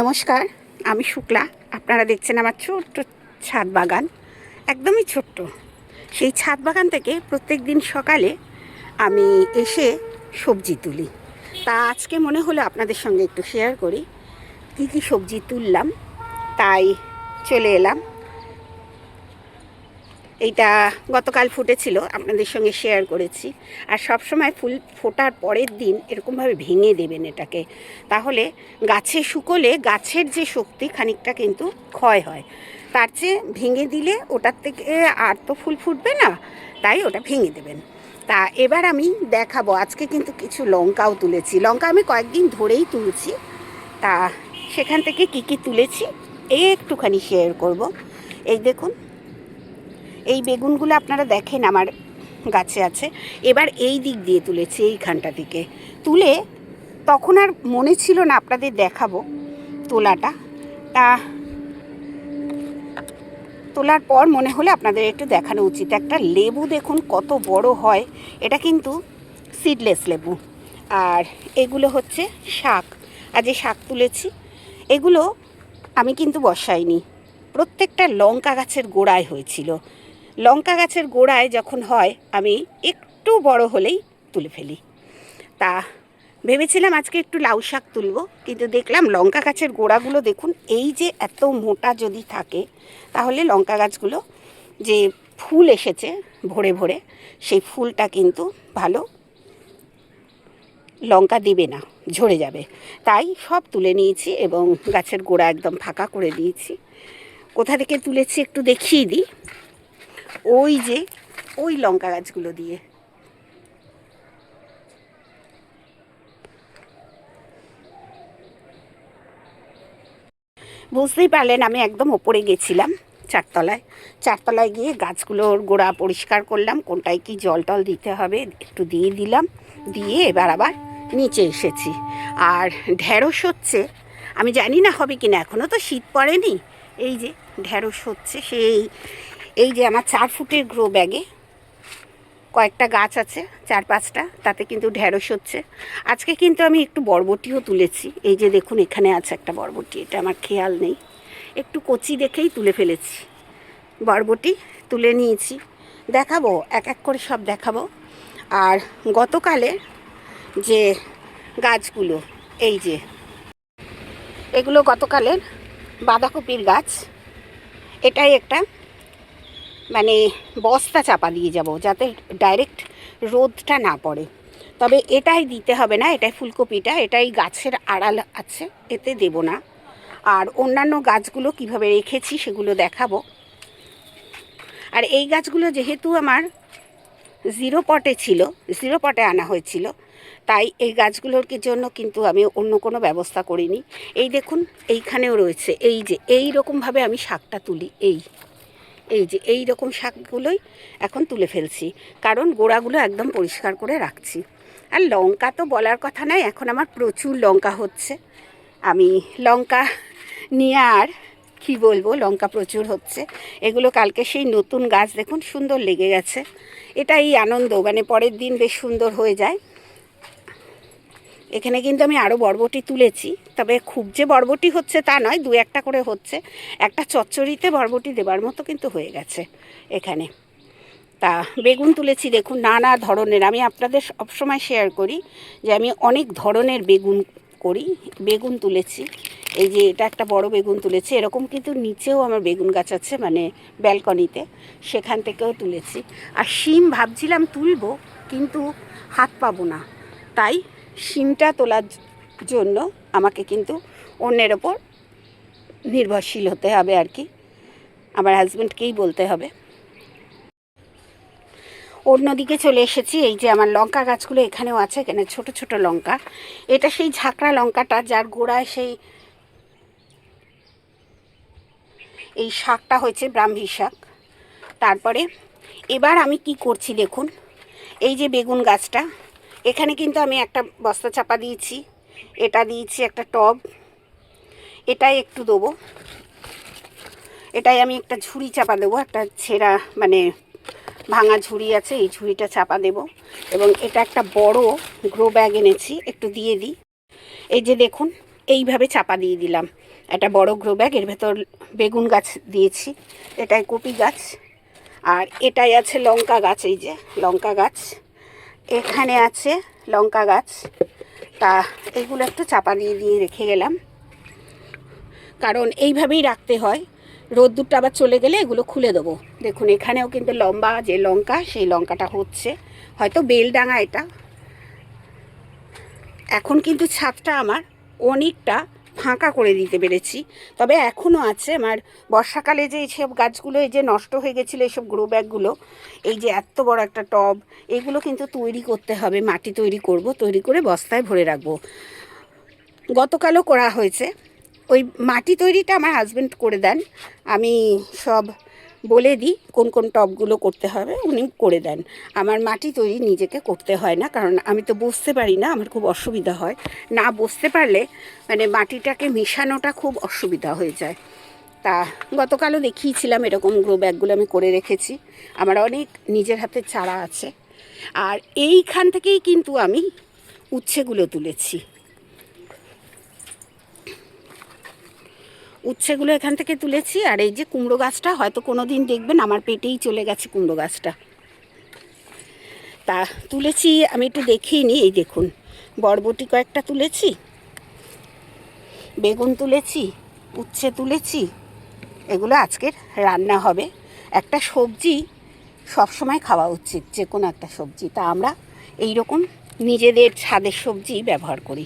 নমস্কার, আমি শুক্লা। আপনারা দেখছেন আমার ছোট্ট ছাদ বাগান, একদমই ছোট্ট। সেই ছাদ বাগান থেকে প্রত্যেক দিন সকালে আমি এসে সবজি তুলি। তা আজকে মনে হলো আপনাদের সঙ্গে একটু শেয়ার করি। কী কী সবজি তুললাম, তাই চলে এলাম। এইটা গতকাল ফুটেছিল, আপনাদের সঙ্গে শেয়ার করেছি। আর সব সময় ফুল ফোটার পরের দিন এরকমভাবে ভেঙে দেবেন এটাকে। তাহলে গাছে শুকোলে গাছের যে শক্তি খানিকটা কিন্তু ক্ষয় হয়। তার চেয়ে ভেঙে দিলে ওটার থেকে আর তো ফুল ফুটবে না, তাই ওটা ভেঙে দেবেন। তা এবার আমি দেখাবো, আজকে কিন্তু কিছু লঙ্কাও তুলেছি। লঙ্কা আমি কয়েকদিন ধরেই তুলছি। তা সেখান থেকে কি কি তুলেছি, একটুখানি শেয়ার করব। এই দেখুন এই বেগুনগুলো আপনারা দেখেন আমার গাছে আছে। এবার এই দিক দিয়ে তুলেছি এইখানটা থেকে। তুলে তখন আর মনে ছিল না আপনাদের দেখাবো তোলাটা। তা তোলার পর মনে হলে আপনাদের একটু দেখানো উচিত। একটা লেবু দেখুন কত বড় হয়। এটা কিন্তু সিডলেস লেবু। আর এগুলো হচ্ছে শাক। আর যে শাক তুলেছি, এগুলো আমি কিন্তু বসাইনি। প্রত্যেকটা লঙ্কা গাছের গোড়ায় হয়েছিল। লঙ্কা গাছের গোড়ায় যখন হয়, আমি একটু বড় হলেই তুলে ফেলি। তা ভেবেছিলাম আজকে একটু লাউ শাক তুলব, কিন্তু দেখলাম লঙ্কা গাছের গোড়াগুলো দেখুন, এই যে এত মোটা যদি থাকে, তাহলে লঙ্কা গাছগুলো যে ফুল এসেছে ভরে ভরে, সেই ফুলটা কিন্তু ভালো লঙ্কা দিবে না, ঝরে যাবে। তাই সব তুলে নিয়েছি এবং গাছের গোড়া একদম ফাঁকা করে দিয়েছি। কোথা থেকে তুলেছি একটু দেখিয়ে দিই। ওই যে, ওই লঙ্কা গাছগুলো দিয়ে। বুঝতেই পারলেন, আমি একদম ওপরে গেছিলাম চারতলায়। চারতলায় গিয়ে গাছগুলোর গোড়া পরিষ্কার করলাম, কোনটায় কি জল টল দিতে হবে একটু দিয়ে দিলাম। দিয়ে এবার আবার নিচে এসেছি। আর ঢেঁড়স হচ্ছে, আমি জানি না হবে কি না এখনও তো শীত পড়েনি। এই যে ঢেঁড়স হচ্ছে, সেই এই যে আমার চার ফুটের গ্রো ব্যাগে কয়েকটা গাছ আছে, চার পাঁচটা, তাতে কিন্তু ঢেঁড়স হচ্ছে। আজকে কিন্তু আমি একটু বরবটিও তুলেছি। এই যে দেখুন, এখানে আছে একটা বরবটি, এটা আমার খেয়াল নেই। একটু কচি দেখেই তুলে ফেলেছি। বরবটি তুলে নিয়েছি। দেখাবো, এক এক করে সব দেখাবো। আর গতকালে যে গাছগুলো, এই যে, এগুলো গতকালের বাঁধাকপির গাছ, এটাই একটা মানে বস্তা চাপা দিয়ে যাব যাতে ডাইরেক্ট রোদটা না পড়ে। তবে এটাই দিতে হবে না, এটাই ফুলকপিটা, এটাই গাছের আড়াল আছে, এতে দেব না। আর অন্যান্য গাছগুলো কীভাবে রেখেছি সেগুলো দেখাবো। আর এই গাছগুলো যেহেতু আমার জিরো পটে ছিল জিরো পটে আনা হয়েছিল, তাই এই গাছগুলোর জন্য কিন্তু আমি অন্য কোনো ব্যবস্থা করিনি। এই দেখুন, এইখানেও রয়েছে, এই যে এই রকমভাবে আমি শাকটা তুলি, এই। এই যে এই রকম শাকগুলোই এখন তুলে ফেলছি। কারণ গোড়াগুলো একদম পরিষ্কার করে রাখছি। আর লঙ্কা তো বলার কথা নাই এখন আমার প্রচুর লঙ্কা হচ্ছে। আমি লঙ্কা নিয়ে আর কী বলব, লঙ্কা প্রচুর হচ্ছে। এগুলো কালকে সেই নতুন গাছ দেখুন, সুন্দর লেগে গেছে। এটাই আনন্দ মানে পরের দিন বেশ সুন্দর হয়ে যায়। এখানে কিন্তু আমি আরও বরবটি তুলেছি, তবে খুব যে বরবটি হচ্ছে তা নয়, দু একটা করে হচ্ছে। একটা চচ্চড়িতে বরবটি দেবার মতো কিন্তু হয়ে গেছে এখানে। তা বেগুন তুলেছি, দেখুন নানা ধরনের। আমি আপনাদের সবসময় শেয়ার করি যে আমি অনেক ধরনের বেগুন করি, বেগুন তুলেছি। এই যে এটা একটা বড় বেগুন তুলেছি, এরকম কিন্তু নিচেও আমার বেগুন গাছ আছে মানে ব্যালকনিতে, সেখান থেকেও তুলেছি। আর শিম ভাবছিলাম তুলবো, কিন্তু হাত পাবো না। তাই শিমটা তোলার জন্য আমাকে কিন্তু অন্যের ওপর নির্ভরশীল হতে হবে আর কি। আমার হাজব্যান্ডকেই বলতে হবে। অন্যদিকে চলে এসেছি, এই যে আমার লঙ্কা গাছগুলো এখানেও আছে, এখানে ছোট ছোট লঙ্কা। এটা সেই ঝাঁকড়া লঙ্কাটা যার গোড়ায় সেই এই শাকটা হয়েছে, ব্রাহ্মী শাক। তারপরে এবার আমি কি করছি দেখুন, এই যে বেগুন গাছটা এখানে কিন্তু আমি একটা বস্তা চাপা দিয়েছি, এটা দিয়েছি একটা টব, এটাই একটু দেবো। এটাই আমি একটা ঝুড়ি চাপা দেবো, একটা ছেঁড়া মানে ভাঙা ঝুড়ি আছে, এই ঝুড়িটা চাপা দেব। এবং এটা একটা বড় গ্রো ব্যাগ এনেছি, একটু দিয়ে দিই। এই যে দেখুন, এইভাবে চাপা দিয়ে দিলাম। একটা বড় গ্রো ব্যাগ, এর ভেতর বেগুন গাছ দিয়েছি, এটাই কপি গাছ। আর এটাই আছে লঙ্কা গাছ, এই যে লঙ্কা গাছ। এখানে আছে লঙ্কা গাছ। তা এগুলো একটু চাপা দিয়ে দিয়ে রেখে গেলাম। কারণ এইভাবেই রাখতে হয়। রোদ্দুরটা আবার চলে গেলে এগুলো খুলে দেবো। দেখুন, এখানেও কিন্তু লম্বা যে লঙ্কা, সেই লঙ্কাটা হচ্ছে। হয়তো বেলডাঙা এটা। এখন কিন্তু ছাদটা আমার অনেকটা ফাঁকা করে দিতে পেরেছি। তবে এখনও আছে আমার বর্ষাকালে যে এইসব গাছগুলো, এই যে নষ্ট হয়ে গেছিল এইসব গ্রো ব্যাগগুলো এই যে এত বড় একটা টব, এগুলো কিন্তু তৈরি করতে হবে, মাটি তৈরি করব, তৈরি করে বস্তায় ভরে রাখব। গতকালও করা হয়েছে। ওই মাটি তৈরিটা আমার হাজব্যান্ড করে দেন। আমি সব বলে দিই কোন কোন টবগুলো করতে হবে, উনি করে দেন। আমার মাটি তৈরি নিজেকে করতে হয় না, কারণ আমি তো বসতে পারি না, আমার খুব অসুবিধা হয়। না বসতে পারলে মানে মাটিটাকে মেশানোটা খুব অসুবিধা হয়ে যায়। তা গতকালও দেখিয়েছিলাম এরকম গ্রো ব্যাগগুলো আমি করে রেখেছি। আমার অনেক নিজের হাতে চারা আছে। আর এইখান থেকেই কিন্তু আমি উচ্ছেগুলো তুলেছি। উচ্ছেগুলো এখান থেকে তুলেছি আর এই যে কুমড়ো গাছটা, হয়তো কোনো দিন দেখবেন, আমার পেটেই চলে গেছে কুমড়ো গাছটা। তা তুলেছি, আমি একটু দেখিয়ে নিই, এই দেখুন, বরবটি কয়েকটা তুলেছি, বেগুন তুলেছি, উচ্ছে তুলেছি, এগুলো আজকের রান্না হবে। একটা সবজি সবসময় খাওয়া উচিত, যে কোনো একটা সবজি। তা আমরা এই রকম নিজেদের ছাদের সবজি ব্যবহার করি।